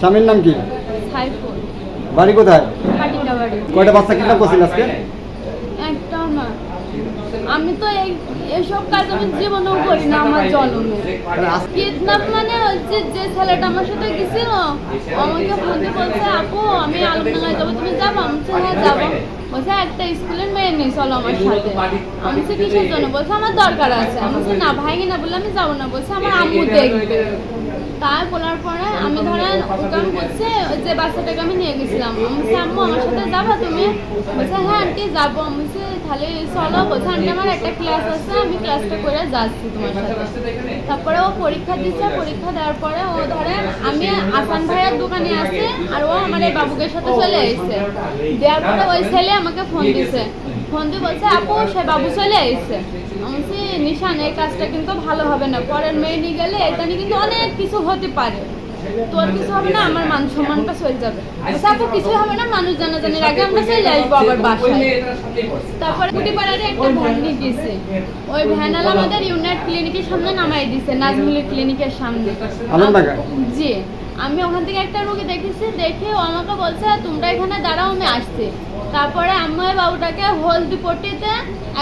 স্বামীর নাম কি? সাইফুল। বাড়ি কোথায়? কয়টা বাচ্চা কিডন্যাপ করছেন আজকে? একটাও না আমি তো এই এসব কাজ আমি জীবনেও করি না আমার জন্মে। কিডন্যাপ মানে হচ্ছে যে ছেলেটা আমার সাথে গেছিল আমাকে ফোনে বলছে আপু আমি আলমডাঙ্গায় যাব তুমি যাব? আমি বলছি, হ্যাঁ যাব। বলছে একটা স্কুলের মেয়ে নেই চলো আমার সাথে। আমি বলছি কিসের জন্য? বলছে আমার দরকার আছে। আমি বলছি না ভাই না বললে আমি যাব না। বলছে আমার আম্মু দেখবে। তাই বলার পরে আমি ধরেন ওকে ওই যে, বাচ্চাটাকে আমি নিয়ে গেছিলাম। আমি বলছি, আম্মু, আমার সাথে যাবা তুমি? বলছে হ্যাঁ আন্টি, যাব। আমি বলছি, তাহলে চলো। বলছে, আন্টি, আমার একটা ক্লাস আছে, আমি ক্লাসটা করে যাচ্ছি তোমার সাথে। তারপরে ও পরীক্ষা দিচ্ছে, পরীক্ষা দেওয়ার পরে ও ধরেন, আমি আসান ভাইয়ের দোকানে আছি, আর ও আমার এই বাবুকের সাথে চলে এসেছে দেওয়ার পরে ওই ছেলে আমাকে ফোন দিছে। ফোন দিয়ে বলছে আপু সে বাবু চলে এসেছে। আমি নিশান এই কাজটা কিন্তু ভালো হবে না। পরের মেয়ে নিয়ে গেলে এটা নিয়ে কিন্তু অনেক কিছু হতে পারে। তোর কিছু হবে না আমার মান সম্মানটা চলে যাবে। কিছু হবে না মানুষ জানাজানির আগে আমরা চলে আসব আবার বাসায়। তারপরে কুটিপাড়ারে একটা ভ্যান নিয়ে দিয়েছে ওই ভ্যানালা আমাদের ইউনাইট ক্লিনিকের সামনে নামাই দিছে নাজমুলি ক্লিনিকের সামনে। জি। আমি ওখান থেকে একটা রোগী দেখেছি দেখে ও আমাকে বলছে তোমরা এখানে দাঁড়াও আমি আসছি। তারপরে আমি ওই বাবুটাকে হলদি পট্টিতে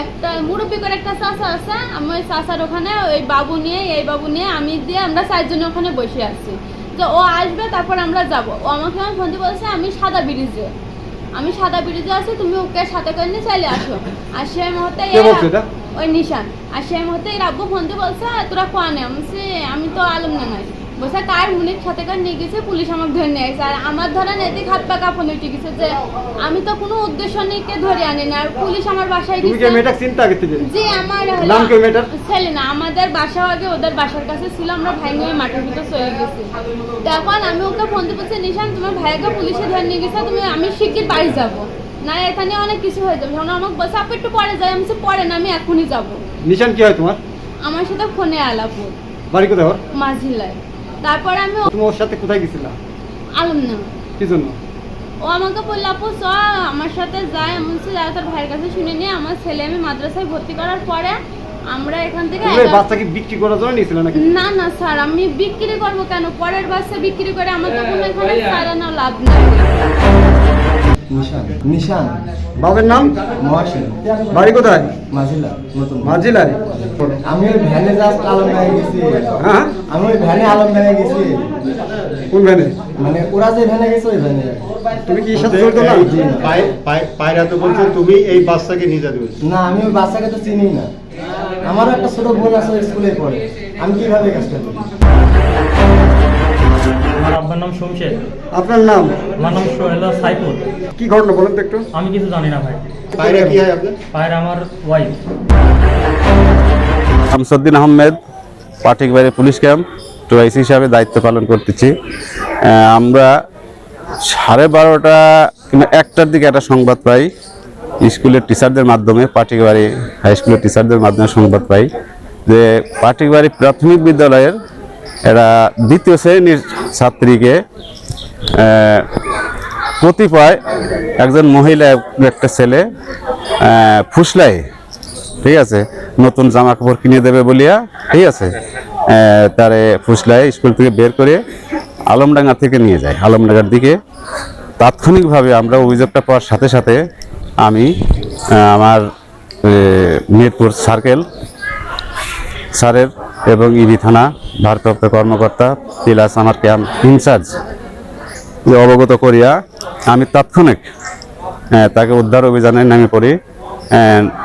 একটা মুরব্বী করে একটা চাষা আছে আমি ওই চাষার ওখানে ওই বাবু নিয়ে এই বাবু নিয়ে আমি দিয়ে আমরা চারজন ওখানে বসে আছি। যে ও আসবে তারপর আমরা যাব। ও আমাকে আমার ফোন দিয়ে বলছে আমি সাদা ব্রিজে আমি সাদা ব্রিজে আছি তুমি ওকে সাথে করে নিয়ে চলে আসো। আর সেই মুহূর্তে ওই নিশান। আর সেই মুহূর্তে এর আব্বু ফোন দিয়ে বলছে তোরা কোয়ানে আমি বলছি, আমি তো আলম না নাই। বলছে কার মুনির সাথে করে নিয়ে গেছে পুলিশ আমাকে ধরে নিয়ে গেছে। আর আমার ধরেন হাত পা কাঁপানো উঠে গেছে যে আমি তো কোনো উদ্দেশ্য নিয়ে কে ধরে আনি না। আর পুলিশ আমার বাসায় তুমি কি মেয়েটা চিন্তা থেকে? জি আমার নাম কি মেয়েটার? ছেলে না আমাদের বাসা আগে ওদের বাসার কাছে ছিল আমরা ভাই নিয়ে মাঠের ভিতর চলে গেছি। তখন আমি ওকে ফোন দিয়ে বলছি নিশান তোমার ভাইকে পুলিশে ধরে নিয়ে গেছে তুমি আমি শিগগির বাড়ি যাব। না এখানে অনেক কিছু হয়ে যাবে। তখন আমাকে বলছে আপু একটু পরে যাই আমি পরে না আমি এখনই যাব। নিশান কি হয় তোমার? আমার সাথে ফোনে আলাপ বাড়ি কোথায় মাঝিলায়। তারপরে আমি তুমি ওর সাথে কোথায় গেছিলা? আলম না কি জন্য? ও আমাকে বলল আপু চ আমার সাথে যাই আমি বলছি যাই তার ভাইয়ের কাছে শুনে নিয়ে আমার ছেলে আমি মাদ্রাসায় ভর্তি করার পরে আমরা এখান থেকে এগারো- বাচ্চাকে বিক্রি করার জন্য নিয়েছিল নাকি? না না স্যার আমি বিক্রি করব কেন? পরের বাচ্চা বিক্রি করে আমার তো কোনো এখানে সারানো লাভ নেই। নিশান নিশান। বাবার নাম? মহাশিন বাড়ি কোথায়? মাঝিলা মাঝিলায়? আমি ওই ভ্যানে জাস্ট আলমডাঙ্গায় গেছি। হ্যাঁ? আমি ওই ভ্যানে আলমডাঙ্গায় গেছি। কোন ভ্যানে? মানে ওরা যে ভ্যানে গেছে ওই ভ্যানে। তুমি কি সাথে জড়িত না? জি পায়- পায়- পায়রা তো বলছে তুমি এই বাচ্চাকে নিয়ে যাবে। না আমি ওই বাচ্চাকে তো চিনি না। আমারও একটা ছোট বোন আছে ওই স্কুলে পড়ে। আমি কীভাবে কাজটা করি? আব্বার নাম শমশের আপনার নাম? আমার নাম সোহেলা সাইফুল। কি ঘটনা বলেন তো একটু? আমি কিছু জানি না ভাই। পায়রা কি হয় আপনার? পায়ের আমার wife Shamsuddin Ahmed Patikbari police camp two I C হিসাবে দায়িত্ব পালন করতেছি। আমরা সাড়ে বারোটা কিংবা একটার দিকে একটা সংবাদ পাই। স্কুলের টিচারদের মাধ্যমে পাটিকবাড়ি হাই স্কুলের টিচারদের মাধ্যমে সংবাদ পাই। যে পাটিকবাড়ি প্রাথমিক বিদ্যালয়ের এরা দ্বিতীয় শ্রেণির ছাত্রীকে আহ, কতিপয় একজন মহিলা একটা ছেলে ফুসলাই ঠিক আছে নতুন জামা কাপড় কিনে দেবে বলিয়া ঠিক আছে তারে ফুসলাই স্কুল থেকে বের করে আলমডাঙ্গা থেকে নিয়ে যায়। আলমডাঙ্গার দিকে তাৎক্ষণিকভাবে আমরা অভিযোগটা পাওয়ার সাথে সাথে আমি আমার মিরপুর সার্কেল স্যারের এবং ইবি থানা ভারপ্রাপ্ত কর্মকর্তা প্লাস আমার ক্যাম্প ইনচার্জ অবগত করিয়া আমি তাৎক্ষণিক তাকে উদ্ধার অভিযানে নেমে পড়ি।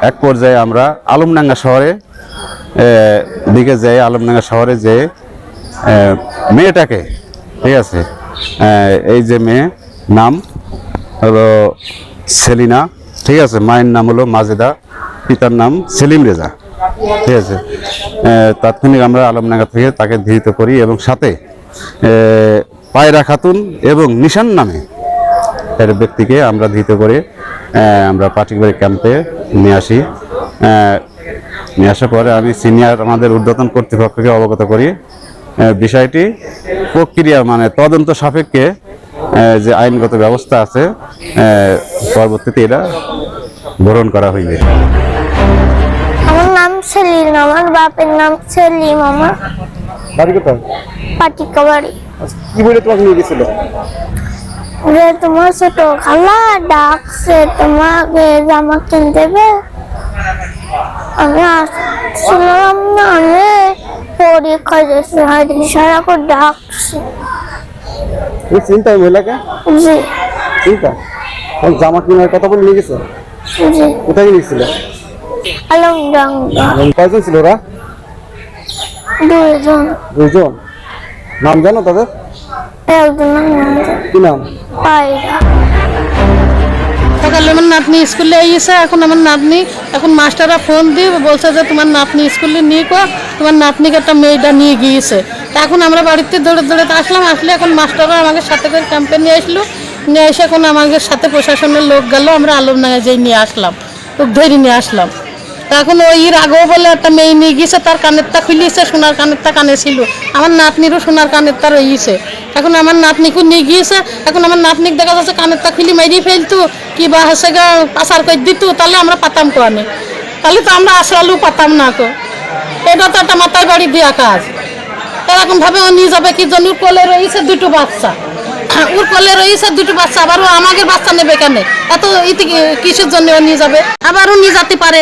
এক পর্যায়ে আমরা আলমডাঙ্গা শহরে দিকে যাই, আলমডাঙ্গা শহরে যে মেয়েটাকে, ঠিক আছে এই যে মেয়ে, নাম হলো সেলিনা, ঠিক আছে, মায়ের নাম হলো মাজেদা, পিতার নাম সেলিম রেজা। ঠিক আছে। তাৎক্ষণিক আমরা আলমডাঙ্গা থেকে তাকে ধৃত করি এবং সাথে পায়রা খাতুন এবং নিশান নামে এর ব্যক্তিকে আমরা ধৃত করে আমরা পাটিকবাড়ি ক্যাম্পে নিয়ে আসি। নিয়ে আসার পরে আমি সিনিয়র আমাদের ঊর্ধ্বতন কর্তৃপক্ষকে অবগত করি। বিষয়টি প্রক্রিয়া মানে তদন্ত সাপেক্ষে যে আইনগত ব্যবস্থা আছে পরবর্তীতে এটা গ্রহণ করা হইবে। সেলিম আমার বাপের নাম সেলিম আমার বাড়ি কোথায়? পাটিকা বাড়ি আচ্ছা, কি বলে তোমাকে নিয়ে গেছিল? যে তোমার ছোট খালা ডাকছে তোমাকে জামা কিনে দেবে? আমি আসছিলাম না আমি পরীক্ষা দিয়েছি হয়তো সারা করে ডাকছে। তুমি চিন্তা মহিলাকে জি। চিন্তা? জামা কেনার কথা বলে নিয়ে গেছে? জি। কোথায় আলমডাঙ্গা কয়জন ছিল ওরা? দুইজন। দুইজন। নাম জানো তাদের? একজনের নাম কি নাম? পায়রা। সকালে আমার নাতনি স্কুলে এসে এখন আমার নাতনি এখন মাস্টাররা ফোন দিয়ে বলছে যে তোমার নাতনি স্কুলে নিয়ে কো তোমার নাতনিকে একটা মেয়েটা নিয়ে গিয়েছে। এখন আমরা বাড়িতে দৌড়ে দৌড়ে তো আসলাম আসলে এখন মাস্টাররা আমাকে সাথে করে ক্যাম্পে নিয়ে আসলো নিয়ে এসে এখন আমাদের সাথে প্রশাসনের লোক গেল আমরা আলমডাঙ্গায় যেই নিয়ে আসলাম তো ধরে নিয়ে আসলাম। এখন ওই আগেও বলে একটা মেয়ে নিয়ে গিয়েছে তার কানেরটা খুলিয়েছে, সোনার কানেরটা কানে ছিল। আমার নাতনিরও সোনার কানেরটা রয়েছে। এখন আমার নাতনিকে নিয়ে গিয়েছে, এখন আমার নাতনিক দেখা যাচ্ছে কানেরটা খুলি মেরিয়ে ফেলতো, কি বা হচ্ছে গা, পাচার করে দিত, তাহলে আমরা পাতাম কোয়ানে? তাহলে তো আমরা আসরালু পাতাম না কো এটা তো একটা মাথায় বাড়ি দেওয়া কাজ। এরকম ভাবে ও নিয়ে যাবে কি জন্য? কোলে রয়েছে দুটো বাচ্চা। ওর কোলে রয়েছে দুটো বাচ্চা, আবার ও আমাকে বাচ্চা নেবে কেন? এত ইতি কিসের জন্য ও নিয়ে যাবে? আবারও নিয়ে যেতে পারে।